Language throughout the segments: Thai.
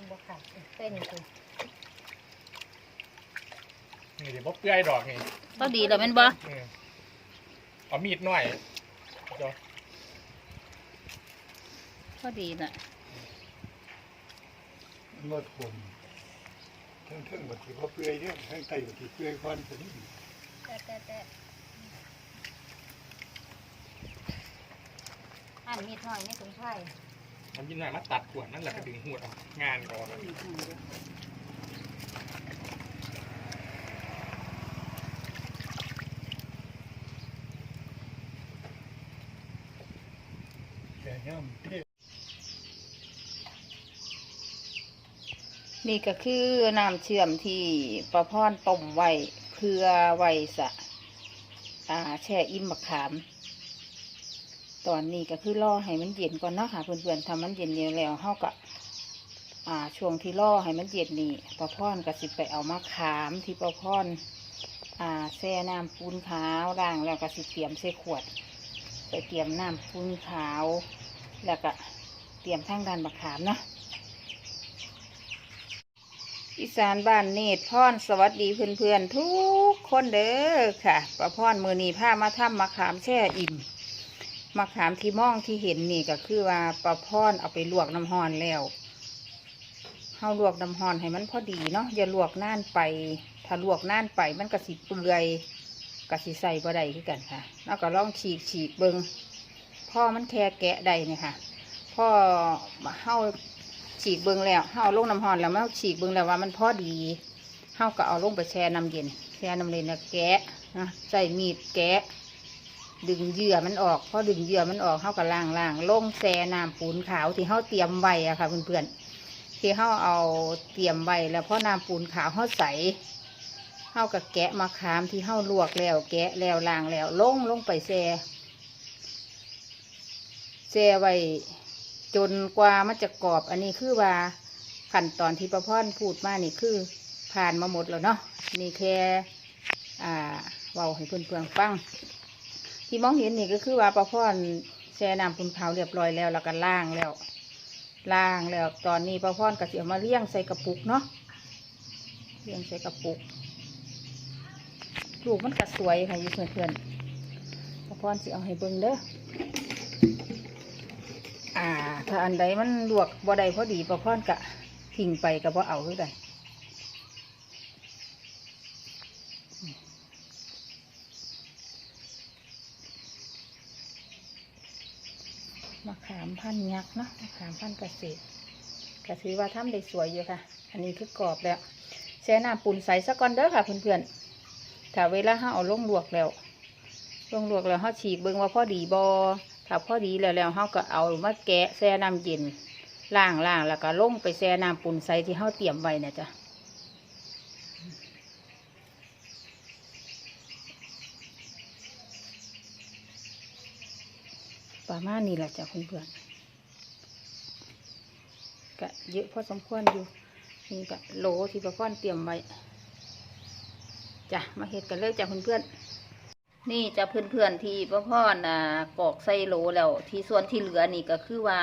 มันบวขาดเส้นคือนี่เดี๋ยวบ่เปื่อยดอกนี่ก็ดีแล้วแม่นบ่เออเอามีดหน่อยเดี๋ยวก็ดีน่ะนวดผมทั้งทั้งบัดที่เขาเปื่อยเนี่ยทั้งไตบัดที่เปื่อยควันไปนี่แต่แต่แต่อันมีดหน่อยไม่ถึงไผ่ มันมีดหน่อยมาตัดขวดนั่นแหละก็ดึงหัวออกงานก่อนแต่ย่ำเทศนี่ก็คือน้ำเชื่อมที่ประพรต้มไว้เพื่อไว้สะแช่อิ่มมะขาม ตอนนี้ก็คือล่อให้มันเย็นก่อนเนาะค่ะเพื่อนๆทำมันเย็นๆแล้วเฮาก็อ่าช่วงที่ล่อให้มันเย็นนี่ประพรก็สิไปเอามะขามที่ประพรอ่าแช่น้ำปูนขาวล้างแล้วก็สิเตรียมใส่ขวด ไปเตรียมน้ำปูนขาว แล้วก็เตรียมทั้งด้านมะขามเนาะอีสานบ้านเนตรพรสวัสดีเพื่อนๆทุกคนเด้อค่ะประพรมือนีผ้ามาทำมะขามแช่อิ่ม มะขามที่มองที่เห็นนี่ก็คือว่าประพรเอาไปลวกน้ำห้อนแล้วเฮาลวกน้ำห้อนให้มันพอดีเนาะอย่าลวกน่านไป ถ้าลวกน่านไปมันก็สิเปื่อยก็สิใส่บ่ได้คือกันค่ะแล้วก็ลองฉีกฉีกเบิงพ่อมันแค่แกะได้เนี่ยค่ะพ่อเฮาฉีกเบิงแล้วเฮาเอาลงน้ำร้อนแล้วเมาฉีกเบิงแล้วว่ามันพอดีเฮาก็เอาลงไปแช่น้ำเย็นแช่น้ำเย็นแล้วแกะนะใส่มีดแกะ ดึงเหยื่อมันออกพอดึงเหยื่อมันออกเฮาก็ล้างล้างลงแช่น้ำปูนขาวที่เฮาเตรียมไว้อะค่ะเพื่อนๆที่เฮาเอาเตรียมไว้แล้วพอน้ำปูนขาวเฮาใส่เฮาก็แกะมะขามที่เฮาลวกแล้ว แกะแล้วล้างแล้วลงลงไปแช่แช่ไว้จนกว่ามันจะกรอบ อันนี้คือว่าขั้นตอนที่ประพรพูดมานี่คือผ่านมาหมดแล้วเนาะนี่แค่อ่าเว้าให้เพื่อนๆฟัง ที่มองเห็นนี่ก็คือว่าประพรแช่น้ำปุนเผาเรียบร้อยแล้วแล้วก็ล้างแล้วล้างแล้วตอนนี้ประพรก็สิเอามาเลี้ยงใส่กระปุกเนาะเลี้ยงใส่กระปุกลูกมันก็สวยค่ะอยู่เพื่อนๆประพรสิเอาให้เบิ่งเด้ออ่า ถ้าอันใดมันลวกบ่ได้พอดีประพรกะทิ้งไปกับบ่เอาคือใด มะขามพันธุ์ยักษ์เนาะมะขามพันธุ์เกษตรก็ถือว่าทำได้สวยอยู่ค่ะ อันนี้คือกรอบแล้วแช่น้ำปูนใสสักก่อนเด้อค่ะเพื่อนๆถ้าเวลาห้าเอาลงลวกแล้วลงลวกแล้วเขาฉีกเบิ่งว่าพอดีบอถ้าพอดีแล้วแล้วเขาก็เอามาแกะแช่น้ำเย็นล้างล้างแล้วก็ลงไปแช่น้ำปุ่นใสที่เขาเตรียมไว้นะจ๊ะ ประมาณนี้แหละจ้ะเพื่อนๆก็เยอะพอสมควรอยู่นี่ก็โหลที่ประพ่อนเตรียมไว้จ้ะมาเฮ็ดกันเลยจ้ะเพื่อนๆนี่จะเพื่อนๆที่พ่อพ่อน่ะกอกใส่โหลแล้ว ที่ส่วนที่เหลือนี่ก็คือว่า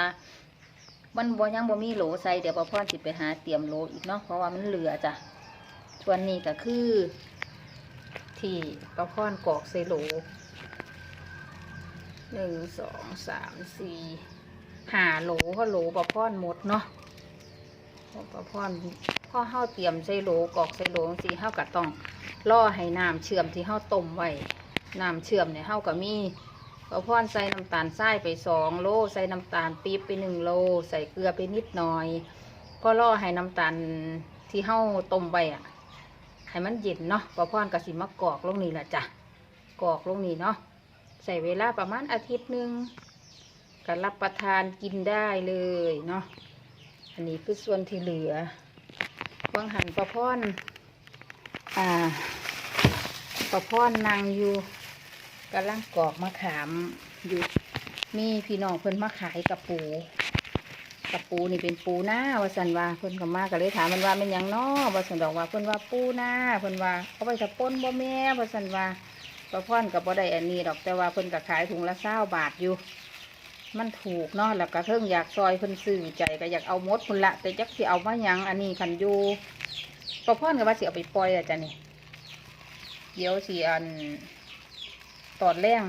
มันบ่ยังบ่มีโหลใส่เดี๋ยวพ่อพ่อสิไปหาเตรียมโหลอีกเนาะเพราะว่ามันเหลือจ้ะส่วนนี้ก็คือ ที่พ่อพ่อกอกใส่โหล หนึ่งสองสามสี่หาโหลเพราะโหลพ่อพ่อหมดเนาะพ่อพ่อพ่อเฮาเตรียมใส่โหลกอกใส่โหลจังซี่เฮาก็ต้องล่อให้น้ำเชื่อมที่เฮาต้มไว้น้ำเชื่อมเนี่ยเฮาก็มีกระพอนใส่น้ำตาลทรายไปสองโลใส่น้ำตาลปี๊บไปหนึ่งโลใส่เกลือไปนิดหน่อยก็ล่อให้น้ำตาลที่เฮาต้มไว้อะให้มันเย็นเนาะกระพอนก็สิมากอกลงนี่แหละจ้ะกอกลงนี่เนาะ ใส่เวลาประมาณอาทิตย์หนึ่งก็รับประทานกินได้เลยเนาะอันนี้คือส่วนที่เหลือวางหันประพอนอ่าประพอนนางอยู่กำลังกรอกมะขามอยู่มีพี่น้องเพิ่นมาขายกระปูกระปูนี่เป็นปูหน้าวาสันว่าเพิ่นก็มาก็เลยถามมันว่าเป็นยังน้อวาสันดอกว่าเพิ่นว่าปูหน้าเพิ่นว่าเอาไปสะป้นบ่แม่วาสันว่า ประพอนกับบ่ได้อันนี้ดอกแต่ว่าเพิ่นก็ขายถุงละเศร้าบาทอยู่ มันถูกเนาะแล้วก็เทิงอยากซอยเพิ่นซื้อใจก็อยากเอามดพุ่นละแต่จักสิเอามายังอันนี้คันอยู่ประพ่อนก็ว่าสิเอาไปปล่อยอะจ้ะนี่เดี๋ยวสิอันตอดแรง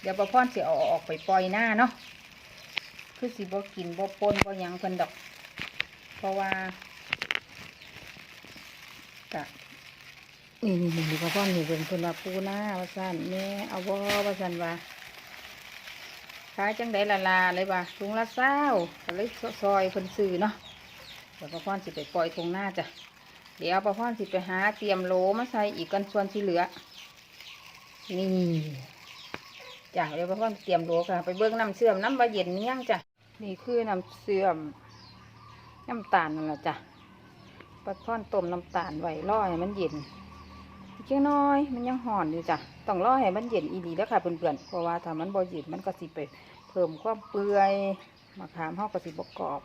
เดี๋ยวประพ่อนสิเอาออกไปปล่อยหน้าเนาะคือสิบ่กินบ่ปนบ่ยังเพิ่นดอก เพราะว่าก็ นี่นี่นี่ประพ่อนี่เพิ่นเพิ่นว่าปูหน้าว่าซั่นแม่เอาบ่ว่าซั่นว่าขายจังไดละลาเลยว่าถุงละเศร้าก็เลยซอยคนซื้อเนาะเดี๋ยวป้าพรสิไปปล่อยตรงหน้าจ้ะเดี๋ยวป้าพรสิไปหาเตรียมโหลมาใส่อีกกันส่วนที่เหลือ นี่จ้ะเดี๋ยวป้าพรเตรียมโหลค่ะ ไปเบิ้งน้ำเสื่อมน้ำบะเย็นเนี้ยงจ้ะนี่คือน้ำเสื่อมน้ำตาลนั่นแหละจ้ะป้าพรต้มน้ำตาลไว้ร่อให้มันเย็น อีกจักหน้อย มันยังห่อนอยู่จ้ะต้องรอให้มันเย็นอีดีแล้วค่ะเพื่อนๆเพราะว่าถ้ามันบ่เย็นมันก็สิไปเพิ่มความเปื่อยมะขามเฮาก็สิบกรอบ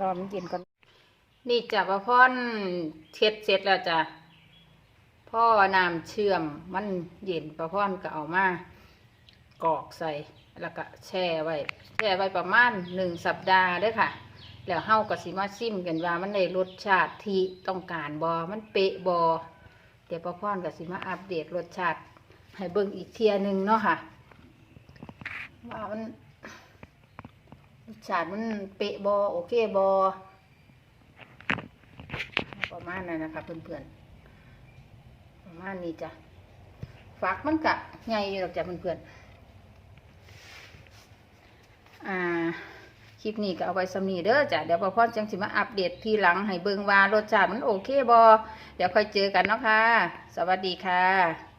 รอมันเย็นก่อนนี่จ้ะป้าพ่อนเช็ดเสร็จแล้วจ้ะพ่อน้ำเชื่อมมันเย็นป้าพ่อนก็เอามากรอกใส่แล้วก็แช่ไว้แช่ไว้ประมาณหนึ่งสัปดาห์ด้อค่ะ แล้วเฮาก็สิมาซิมกันว่ามันได้รสชาติที่ต้องการบ่มันเปะบ่เดี๋ยวป้าพรก็สิมาอัปเดตรสชาติ ให้เบิ่งอีกเทียหนึ่งเนาะค่ะ ว่ามันรสชาติมันเปะบอโอเคบอประมาณนั้นนะคะเพื่อนๆ ประมาณนี้จ้ะฝักมันกะใหญ่อยู่หรอกจ้ะเพื่อนๆ อ่า คลิปนี้ก็เอาไว้สำนีเด้อจ้ะเดี๋ยวพอพ่อจังสิมาอัปเดตทีหลังให้เบิงว่ารสชาติมันโอเคบอเดี๋ยวค่อยเจอกันเนาะค่ะ สวัสดีค่ะ